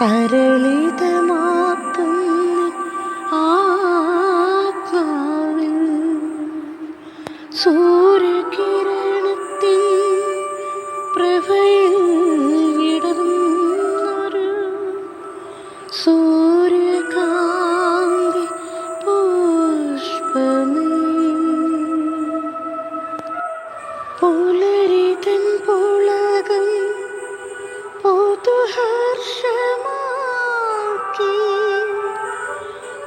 തരളിതമാക്കുന്ന സൂര്യകിരണത്തിൻ പ്രഭയിൽ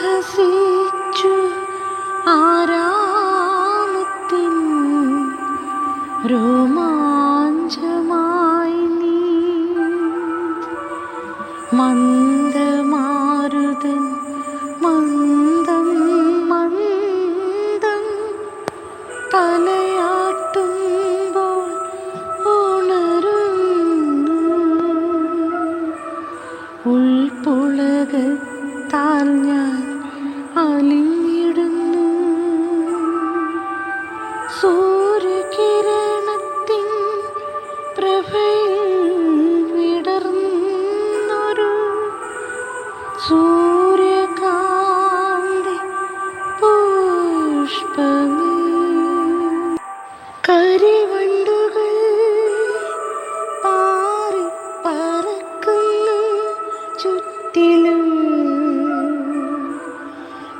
മന്ദഹസിച്ചു ആരാമത്തിൻ രോമാഞ്ചമായി നീ. മന്ദമാരുതൻ മന്ദം മന്ദം തലയാട്ടുമ്പോൾ ഉൾപ്പുളകത്താൽ ഞാൻ അലിഞ്ഞിടുന്നു. സൂര്യകിരണത്തിൻ പ്രഭയിൽ വിടർന്നൊരു സൂര്യകാന്തി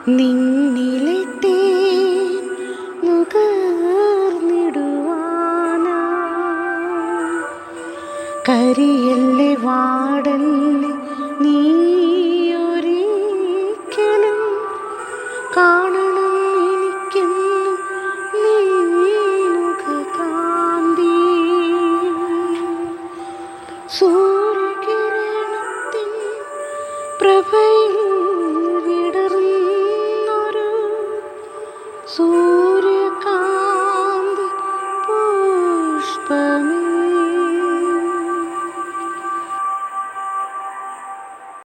നിന്നിലെ കരിയല്ലേ വാടല്ലേ നീ ഒരിക്കലും കാണണം എനിക്കെന്നു എനിക്കെന്നും നിന്നുകാന്തി സൂര്യകിരണത്തിൻ But me.